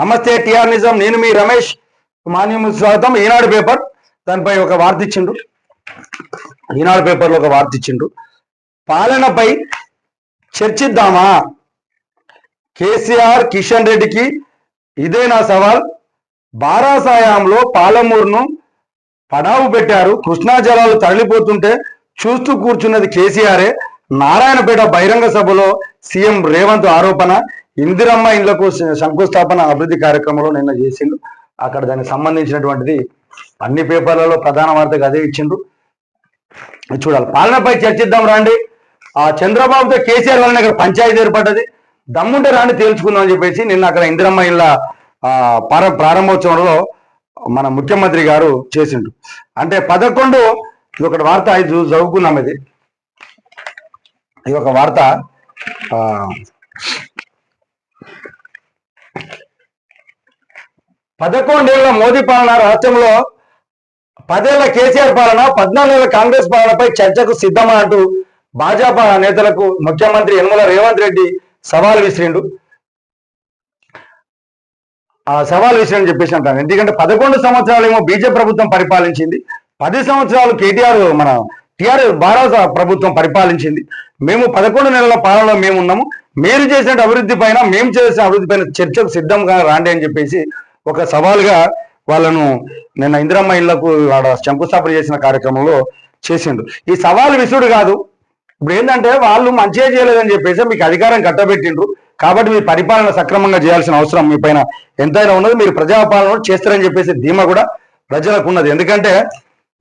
నమస్తే టిఆర్ నిజం నేను మీ రమేష్. మాన్యం స్వాగతం. ఈనాడు పేపర్ దానిపై ఒక వార్త ఇచ్చిండు ఈనాడు పేపర్లో ఒక వార్త ఇచ్చిండు పాలనపై చర్చిద్దామా? కేసీఆర్ కిషన్ రెడ్డికి ఇదే నా సవాల్. బారాసాయాంలో పాలమూరును పడావు పెట్టారు. కృష్ణా జలాలు తరలిపోతుంటే చూస్తూ కూర్చున్నది కేసీఆరే. నారాయణపేట బహిరంగ సభలో సీఎం రేవంత్ ఆరోపణ. ఇందిరమ్మ ఇండ్లకు శంకుస్థాపన అభివృద్ధి కార్యక్రమంలో నిన్న చేసిండు. అక్కడ దానికి సంబంధించినటువంటిది అన్ని పేపర్లలో ప్రధాన వార్తగా అదే ఇచ్చిండ్రు చూడాలి. పాలనపై చర్చిద్దాం రాండి. ఆ చంద్రబాబుతో కేసీఆర్ వలన ఇక్కడ పంచాయతీ ఏర్పడ్డది. దమ్ముంటే రాండి తేల్చుకుందాం అని చెప్పేసి నిన్న అక్కడ ఇందిరమ్మ ఇళ్ళ ఆ, ప్రారంభోత్సవంలో మన ముఖ్యమంత్రి గారు చేసిండు. అంటే పదకొండు ఇది ఒకటి వార్త ఇది చదువుకున్నాం ఇది. ఇది ఒక వార్త పదకొండేళ్ళ మోదీ పాలన రాష్ట్రంలో పదేళ్ళ కేసీఆర్ పాలన పద్నాలుగేళ్ళ కాంగ్రెస్ పాలనపై చర్చకు సిద్ధమా అంటూ భాజపా నేతలకు ముఖ్యమంత్రి యనమల రేవంత్ రెడ్డి సవాల్ విసిరిండు. ఆ సవాల్ విసిరని చెప్పేసి అంటాను ఎందుకంటే పదకొండు సంవత్సరాలు ఏమో బీజేపీ ప్రభుత్వం పరిపాలించింది. పది సంవత్సరాలు కేటీఆర్ మన టిఆర్ఎస్ భారత ప్రభుత్వం పరిపాలించింది. మేము పదకొండు నెలల పాలనలో మేము ఉన్నాము మీరు చేసిన అభివృద్ధి పైన మేము చేసిన అభివృద్ధి పైన చర్చకు సిద్ధంగా రాండి అని చెప్పేసి ఒక సవాల్గా వాళ్ళను నిన్న ఇందిరమ్మ ఇళ్ళకు ఆడ శంకుస్థాపన చేసిన కార్యక్రమంలో చేసిండు. ఈ సవాల్ విసుడు కాదు. ఇప్పుడు ఏంటంటే వాళ్ళు మంచిగా చేయలేదని చెప్పేసి మీకు అధికారం కట్టబెట్టిండ్రు. కాబట్టి మీ పరిపాలన సక్రమంగా చేయాల్సిన అవసరం మీ పైన ఎంతైనా ఉన్నది. మీరు ప్రజాపాలన చేస్తారని చెప్పేసి ధీమా కూడా ప్రజలకు ఉన్నది. ఎందుకంటే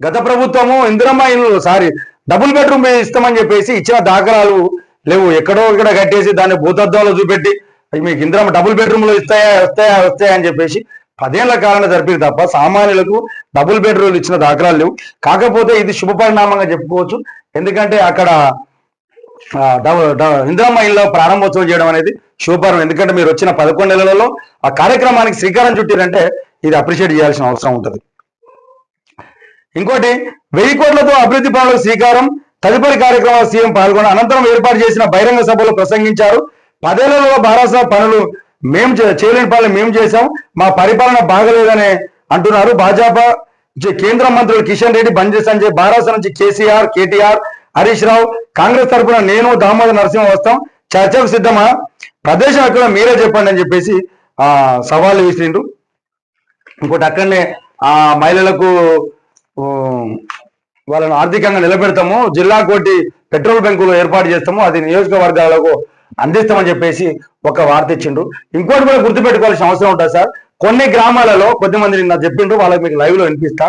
గత ప్రభుత్వము ఇందిరమ్మ ఇల్లు సారీ డబుల్ బెడ్రూమ్ ఇస్తామని చెప్పేసి ఇచ్చిన దాఖలాలు లేవు. ఎక్కడో ఇక్కడ కట్టేసి దాన్ని భూతత్వాలు చూపెట్టి మీకు ఇందిరమ్మ డబుల్ బెడ్రూమ్లో ఇస్తాయా వస్తాయా వస్తాయా అని చెప్పేసి పదేళ్ళ కాలంలో జరిపింది తప్ప సామాన్యులకు డబుల్ బెడ్రూమ్లు ఇచ్చిన దాఖలాలు లేవు. కాకపోతే ఇది శుభపరిణామంగా చెప్పుకోవచ్చు. ఎందుకంటే అక్కడ ఆ, డబ- ఇందిరమ్మ ప్రారంభోత్సవం చేయడం అనేది శుభపరం ఎందుకంటే మీరు వచ్చిన పదకొండు నెలలలో ఆ కార్యక్రమానికి శ్రీకారం చుట్టారంటే ఇది అప్రిషియేట్ చేయాల్సిన అవసరం ఉంటుంది. ఇంకోటి వెయ్యి కోట్లతో అభివృద్ధి పనులకు శ్రీకారం తదుపరి కార్యక్రమాల సీఎం పాల్గొన్న అనంతరం ఏర్పాటు చేసిన బహిరంగ సభలో ప్రసంగించారు. పదేళ్ళలో భారత పనులు మేము చే- చేయలేని పనులు మేము చేశాం. మా పరిపాలన బాగలేదని అంటున్నారు. భాజపా కేంద్ర మంత్రులు కిషన్ రెడ్డి బండి సంజయ్ బారాస నుంచి కేసీఆర్ కేటీఆర్ హరీష్ రావు కాంగ్రెస్ తరఫున నేను దామోదర్ నరసింహ వస్తాం. చర్చకు సిద్ధమా? ప్రదేశం అక్కడ మీరే చెప్పండి అని చెప్పేసి ఆ సవాళ్ళు విసిరిండు ఇంకోటి అక్కడనే ఆ మహిళలకు వాళ్ళను ఆర్థికంగా నిలబెడతాము. జిల్లా కోటి పెట్రోల్ బంకులు ఏర్పాటు చేస్తాము. అది నియోజకవర్గాలకు అందిస్తామని చెప్పేసి ఒక వార్త ఇచ్చిండు ఇంకోటి కూడా గుర్తుపెట్టుకోవాల్సిన అవసరం ఉంటుంది సార్. కొన్ని గ్రామాలలో కొద్దిమంది నిన్న చెప్పిండ్రు వాళ్ళకి మీకు లైవ్లో వినిపిస్తా.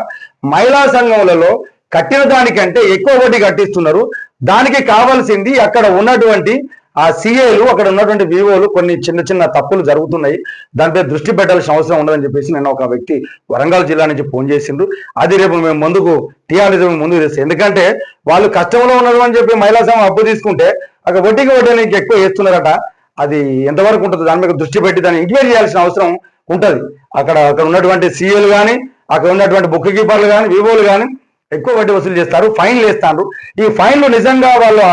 మహిళా సంఘములలో కట్టిన దానికంటే ఎక్కువ వడ్డీ కట్టిస్తున్నారు. దానికి కావాల్సింది అక్కడ ఉన్నటువంటి ఆ సిఏలు అక్కడ ఉన్నటువంటి వివోలు కొన్ని చిన్న చిన్న తప్పులు జరుగుతున్నాయి. దానిపై దృష్టి పెట్టాల్సిన అవసరం ఉండదని చెప్పేసి నేను ఒక వ్యక్తి వరంగల్ జిల్లా నుంచి ఫోన్ చేసిండు అది రేపు మేము ముందుకు టీఆర్ఎస్ ముందుకు తెస్తాం ఎందుకంటే వాళ్ళు కష్టంలో ఉన్నారు అని చెప్పి మహిళా సంఘం అప్పు తీసుకుంటే అక్కడ వడ్డీకి వడ్డీ ఎక్కువ వేస్తున్నారట అది ఎంతవరకు ఉంటుంది దాని మీద దృష్టి పెట్టి దాన్ని ఎంక్వైరీ చేయాల్సిన అవసరం ఉంటుంది. అక్కడ అక్కడ ఉన్నటువంటి సీఏలు కానీ అక్కడ ఉన్నటువంటి బుక్ కీపర్లు కానీ వివోలు కానీ ఎక్కువ వడ్డీ వసూలు చేస్తారు ఫైన్లు వేస్తారు. ఈ ఫైన్లు నిజంగా వాళ్ళు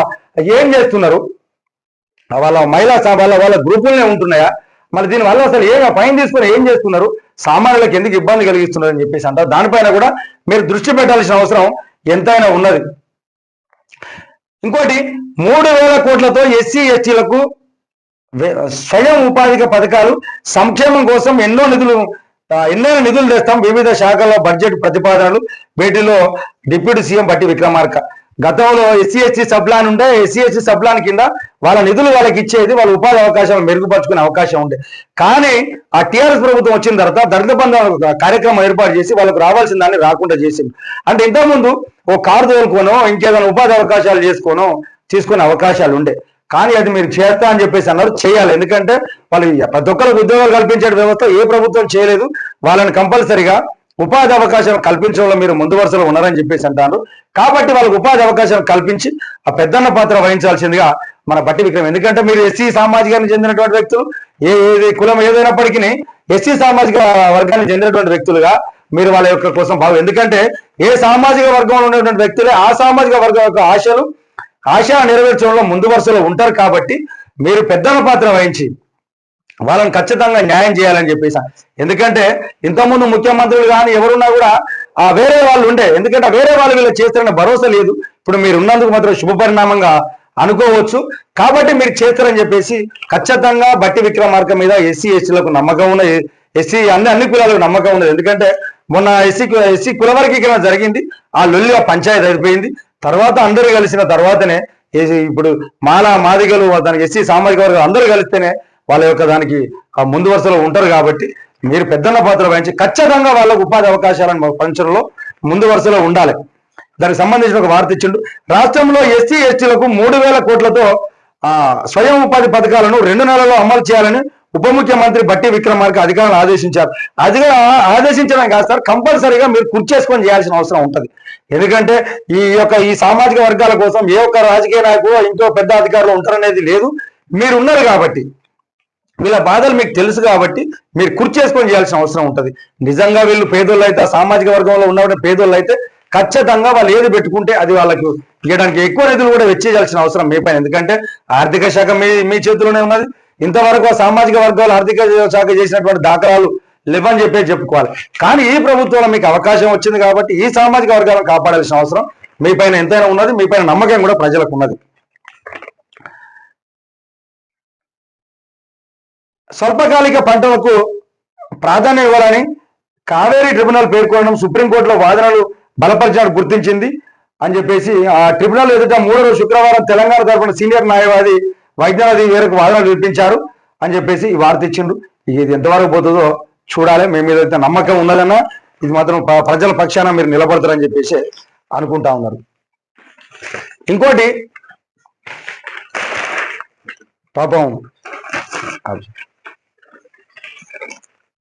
ఏం చేస్తున్నారు? వాళ్ళ మహిళా సభ వాళ్ళ వాళ్ళ గ్రూపులనే ఉంటున్నాయా? మరి దీని వల్ల అసలు ఏ ఫైన్ తీసుకుని ఏం చేస్తున్నారు? సామాన్యులకు ఎందుకు ఇబ్బంది కలిగిస్తున్నారు అని చెప్పేసి అంటారు. దానిపైన కూడా మీరు దృష్టి పెట్టాల్సిన అవసరం ఎంతైనా ఉన్నది. ఇంకోటి మూడు వేల కోట్లతో ఎస్సీ ఎస్టీలకు స్వయం ఉపాధిక పథకాలు సంక్షేమం కోసం ఎన్నో నిధులు ఎన్నో నిధులు తెస్తాం వివిధ శాఖల్లో బడ్జెట్ ప్రతిపాదనలు. వీటిలో డిప్యూటీ సీఎం బట్టి విక్రమార్క. గతంలో ఎస్సీ ఎస్టీ సబ్లాన్ ఉండే ఎస్సీ ఎస్టీ సబ్లాన్ కింద వాళ్ళ నిధులు వాళ్ళకి ఇచ్చేది వాళ్ళ ఉపాధి అవకాశాలు మెరుగుపరుచుకునే అవకాశం ఉండే. కానీ ఆ టీఆర్ఎస్ ప్రభుత్వం వచ్చిన తర్వాత దళిత బంధు కార్యక్రమం ఏర్పాటు చేసి వాళ్ళకు రావాల్సిన దాన్ని రాకుండా చేసింది. అంటే ఇంతకుముందు ఓ కారు తోలుకోనో ఇంకేదైనా ఉపాధి అవకాశాలు చేసుకోనో తీసుకునే అవకాశాలు ఉండే. కానీ అది మీరు చేస్తా అని చెప్పేసి అన్నారు చేయాలి. ఎందుకంటే వాళ్ళు ప్రతి ఒక్కరికి ఉద్యోగాలు కల్పించే వ్యవస్థ ఏ ప్రభుత్వం చేయలేదు. వాళ్ళని కంపల్సరిగా ఉపాధి అవకాశాలు కల్పించడంలో మీరు ముందు వరుసలో ఉన్నారని చెప్పేసి అంటారు. కాబట్టి వాళ్ళకి ఉపాధి అవకాశాలు కల్పించి ఆ పెద్దన్న పాత్ర వహించాల్సిందిగా మన బట్టి విక్రమ్. ఎందుకంటే మీరు ఎస్సీ సామాజికానికి చెందినటువంటి వ్యక్తులు ఏ ఏది కులం ఏదైనప్పటికీ ఎస్సీ సామాజిక వర్గానికి చెందినటువంటి వ్యక్తులుగా మీరు వాళ్ళ యొక్క కోసం భావం. ఎందుకంటే ఏ సామాజిక వర్గంలో ఉన్నటువంటి వ్యక్తులే ఆ సామాజిక వర్గం యొక్క ఆశలు ఆశ నెరవేర్చడంలో ముందు వరుసలో ఉంటారు కాబట్టి మీరు పెద్దల పాత్ర వహించి వాళ్ళని ఖచ్చితంగా న్యాయం చేయాలని చెప్పేసి. ఎందుకంటే ఇంతకుముందు ముఖ్యమంత్రులు కానీ ఎవరున్నా కూడా ఆ వేరే వాళ్ళు ఉండే. ఎందుకంటే వేరే వాళ్ళు వీళ్ళు చేస్తారన్న భరోసా లేదు. ఇప్పుడు మీరు ఉన్నందుకు మాత్రం శుభ పరిణామంగా అనుకోవచ్చు. కాబట్టి మీరు చేస్తారని చెప్పేసి ఖచ్చితంగా బట్టి విక్రమార్క మీద ఎస్సీ ఎస్టీలకు నమ్మకం ఉన్నది ఎస్సీ అన్ని అన్ని కులాలకు నమ్మకం ఉండదు ఎందుకంటే మొన్న ఎస్సీ ఎస్సీ కులవర్గీకరణ జరిగింది. ఆ లొల్లి ఆ పంచాయతీ అయిపోయింది. తర్వాత అందరూ కలిసిన తర్వాతనే ఏసీ ఇప్పుడు మాల మాదిగలు దానికి ఎస్సీ సామాజిక వర్గాలు అందరూ కలిస్తేనే వాళ్ళ యొక్క దానికి ముందు వరుసలో ఉంటారు కాబట్టి మీరు పెద్దన్న పాత్ర వహించి ఖచ్చితంగా వాళ్ళకు ఉపాధి అవకాశాలను పంచడంలో ముందు వరుసలో ఉండాలి. దానికి సంబంధించిన ఒక వార్త ఇచ్చిండు. రాష్ట్రంలో ఎస్సీ ఎస్టీలకు మూడు వేల కోట్లతో స్వయం ఉపాధి పథకాలను రెండు నెలల్లో అమలు చేయాలని ఉప ముఖ్యమంత్రి బట్టి విక్రమార్క అధికారులను ఆదేశించారు. అధికారులు ఆదేశించడం కాదు సార్ కంపల్సరీగా మీరు కుర్చేసుకొని చేయాల్సిన అవసరం ఉంటుంది. ఎందుకంటే ఈ యొక్క ఈ సామాజిక వర్గాల కోసం ఏ ఒక్క రాజకీయ నాయకుడు ఇంకో పెద్ద అధికారులు ఉంటారనేది లేదు. మీరు ఉన్నారు కాబట్టి వీళ్ళ బాధలు మీకు తెలుసు కాబట్టి మీరు కుర్చేసుకొని చేయాల్సిన అవసరం ఉంటుంది. నిజంగా వీళ్ళు పేదోళ్ళు అయితే ఆ సామాజిక వర్గంలో ఉన్న పేదోళ్ళు అయితే ఖచ్చితంగా వాళ్ళు ఏది పెట్టుకుంటే అది వాళ్ళకు ఇవ్వడానికి ఎక్కువ నిధులు కూడా వెచ్చేయాల్సిన అవసరం మీ పైన. ఎందుకంటే ఆర్థిక శాఖ మీ మీ చేతిలోనే ఉన్నది. ఇంతవరకు ఆ సామాజిక వర్గాలు ఆర్థిక శాఖ చేసినటువంటి దాఖలాలు లేవని చెప్పే చెప్పుకోవాలి. కానీ ఈ ప్రభుత్వంలో మీకు అవకాశం వచ్చింది కాబట్టి ఈ సామాజిక వర్గాలను కాపాడాల్సిన అవసరం మీ పైన ఎంతైనా ఉన్నది. మీ పైన నమ్మకం కూడా ప్రజలకు ఉన్నది. స్వల్పకాలిక పంటలకు ప్రాధాన్యం ఇవ్వాలని కావేరీ ట్రిబ్యునల్ పేర్కొనడం సుప్రీంకోర్టులో వాదనలు బలపరిచినట్టు గుర్తించింది అని చెప్పేసి ఆ ట్రిబ్యునల్ ఎదుట మూడో రోజు శుక్రవారం తెలంగాణ తరఫున సీనియర్ న్యాయవాది వైద్యనాథి వేరకు వాదనలు వినిపించారు అని చెప్పేసి ఈ వార్త ఇచ్చిండు ఇది ఎంతవరకు పోతుందో చూడాలి. మేము మీద అయితే నమ్మకం ఉన్నదన్నా ఇది మాత్రం ప్రజల పక్షాన మీరు నిలబడతారని చెప్పేసి అనుకుంటా ఉన్నారు. ఇంకోటి పాపం